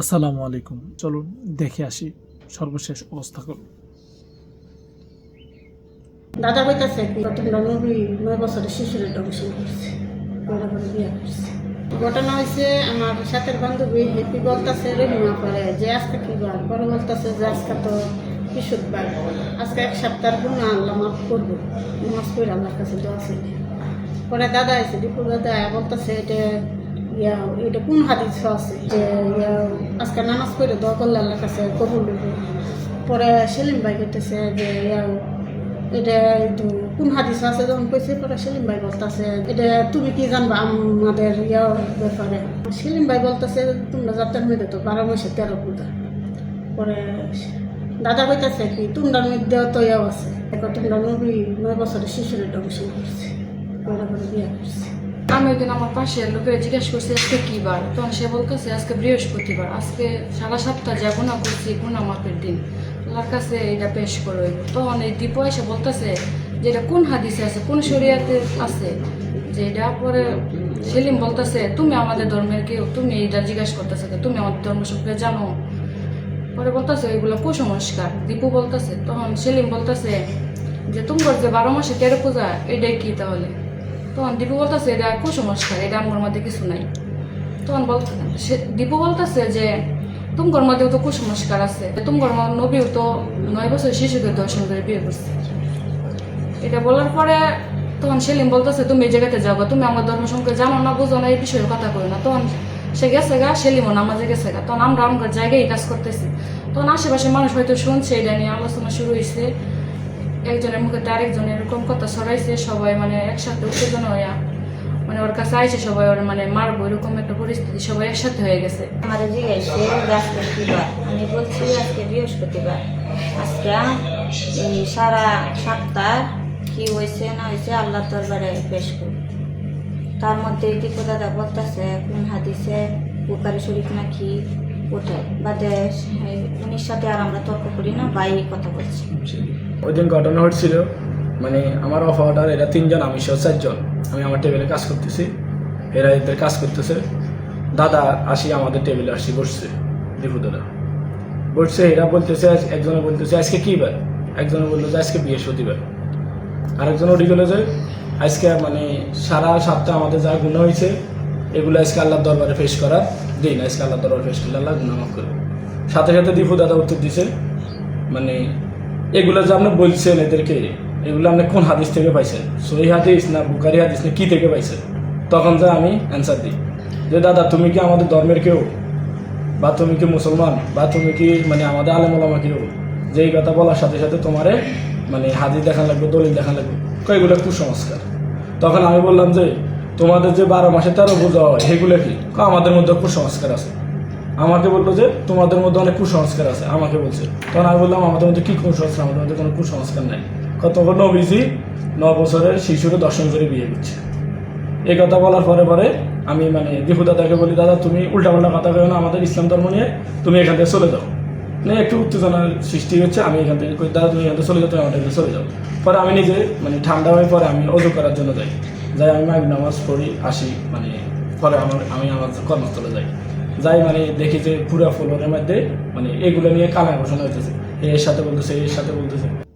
আসসালামু আলাইকুম। চলুন দেখে আসি সর্বশেষ অবস্থা করুন দাদা কইতাছে ঘটনা হয়েছে, আমার সাথের বান্ধবী হেপি বলতেছে, রহিমা করে যে আজকে কি বার? পরে বলতেছে যে, আজকে তো কিশোর বার। আজকে এক সপ্তাহ গুণা আল্লাহ মাফ করব। নামাজ পড়ে আল্লাহর কাছে দোয়া ছিল পরে দাদা আছে দীপুর দাদা বলতেছে, এটা ইয়া, এটা কোন হাদিস আছে যে, ইয়া, আজকে নামাজ পড়ে দোয়া করলে আল্লাহর কাছে কবুল পরে সেলিম ভাই করতেছে যে, ইয়া, এটা কোন হাদিস আছে? যখন কইছে, পরে সেলিম ভাই বলতেছে, এটা তুমি কি জানবা আমাদের ইয়া ব্যাপারে? সেলিম ভাই বলতেছে, তোমরা যাত্রার মধ্যে তো বারো মাসে তেরো পূজা। পরে দাদা কইতাছে কি তোমরা মধ্যে তো ইয়াও আছে। তোমরা নবী, নয় বছরের শিশুর ডংশন করছে। বিয়ে করছে। আমি ওই দিন আমার পাশের লোকের জিজ্ঞেস করছি, আজকে কি বার? তখন সে বলতেছে, আজকে বৃহস্পতিবার। আজকে সারা সপ্তাহ যা গুণা করছি গুণা মাপের দিন। আল্লাহর কাছে এটা পেশ করে তখন এই দীপ এসে বলতেছে যে, এটা কোন হাদিসে আছে? কোন শরিয়াতে আছে? যে এটা পরে সেলিম বলতেছে, তুমি আমাদের ধর্মের কেউ। তুমি এটা জিজ্ঞাসা করতেছে তুমি আমাদের ধর্ম সম্পর্কে জানো? পরে বলতেছে, এগুলো কুসংস্কার। দীপু বলতেছে, তখন সেলিম বলতেছে যে, তোমার যে বারো মাসে তেরো পূজা, এটাই কি তাহলে? তখন দীপু বলতেছে, এটা কুসংস্কার এটা আমার মধ্যে কিছু নাই। তখন বল সে দীপু বলতেছে যে, তোমার মধ্যেও তো কুসংস্কার আছে। তোমার নবীও তো নয় বছর শিশুকে দর্শন করে বিয়ে করছে। এটা বলার পরে তখন সেলিম বলতেছে, তুমি এই জায়গাতে যাব তুমি আমার ধর্ম সম্পর্কে জানো না, বুঝো না, এই বিষয়ে কথা কই না। তখন সে গেছে গা, সেলিমও নামাজে গেছে গা। তখন আমরা আমার জায়গায় কাজ করতেছি। তখন আশেপাশে মানুষ হয়তো শুনছে, এটা নিয়ে আলোচনা শুরু হয়েছে একজনের মুখে আরেকজনের এরকম কথা ছড়াইছে সবাই মানে একসাথে উত্তেজনা হইয়া মানে ওর কাছে আইছে সবাই ওর মানে মারবো এরকম একটা পরিস্থিতি সবাই একসাথে হয়ে গেছে। আমার জিজ্ঞাসা আজকে কি আমি বলছি আজকে বৃহস্পতিবার। আজকে সারা সপ্তাহ কি হয়েছে না হয়েছে আল্লাহ দরবারে পেশ করি। তার মধ্যে দীপু দাদা বলতেছে কোন হাদিসে বুকারি শরীফ নাকি? ওটাই। বাদে এই উনির সাথে আর আমরা তর্ক করি না বাই কথা বলছি। ওই দিন ঘটনা ঘটছিল মানে আমার অফ অর্ডার এরা তিনজন, আমি সহ চারজন। আমি আমার টেবিলে কাজ করতেছি, এরা এদের কাজ করতেছে। দাদা আসি, আমাদের টেবিলে আসি, বসছে, দীপু দাদা। বসছে, এরা বলতেছে একজনে বলতেছে, আজকে কী বার? একজনে বলল যে, আজকে বৃহস্পতিবার। আরেকজন ওটি গেলো যে, আজকে মানে সারা সপ্তাহ আমাদের যা গুণ হয়েছে, এগুলো আজকে আল্লাহর দরবারে ফেস করার দিন। আজকে আল্লাহর দরবারে ফেস করলে আল্লাহ গুণা মাফ সাথে সাথে দীপু দাদা উত্তর দিছে মানে এগুলো যে আপনি বলছেন এদেরকে, এগুলো আপনি কোন হাদিস থেকে পাইছেন? সহি হাদিস না বুকারি হাদিস না কী থেকে পাইছেন? তখন যে আমি অ্যান্সার দিই। যে দাদা, তুমি কি আমাদের ধর্মের কেউ? বা তুমি কি মুসলমান? বা তুমি কি মানে আমাদের আলেমলামা কেউ? যে এই কথা বলার সাথে সাথে তোমারে মানে হাদিস দেখা লাগবে, দলিল দেখা লাগবে। এগুলো কুসংস্কার? তখন আমি বললাম যে, তোমাদের যে বারো মাসে তেরো বোঝা হয়, সেগুলো কি? আমাদের মধ্যে কুসংস্কার আছে। আমাকে বলল যে তোমাদের মধ্যে অনেক কুসংস্কার আছে, আমাকে বলছে। তখন আমি বললাম, আমাদের মধ্যে কি কুসংস্কার? আমাদের মধ্যে কোনো কুসংস্কার নাই। কত নবীজি ন বছরের শিশুরে দর্শন করে বিয়ে দিচ্ছে। এই কথা বলার পরে পরে আমি মানে দীপু দাদাকে বলি, দাদা, তুমি উল্টাপাল্টা কথা কেউ না, আমাদের ইসলাম ধর্ম নিয়ে তুমি এখান থেকে চলে যাও। মানে একটু উত্তেজনার সৃষ্টি হচ্ছে, আমি এখান থেকে দাদা, তুমি এখান থেকে চলে যাও, তুমি আমার থেকে চলে যাও। পরে আমি নিজে মানে ঠান্ডা হয়ে পরে আমি অজু করার জন্য যাই। যাই আমি নামাজ পড়ি, আসি মানে পরে আমার, আমি আমার কর্মস্থলে যাই। যাই মানে দেখি যে পুরা ফ্লোরের মধ্যে মানে এগুলো নিয়ে কানা ঘোষণা হইতেছে। এর সাথে বলতেছে, এর সাথে বলতেছে।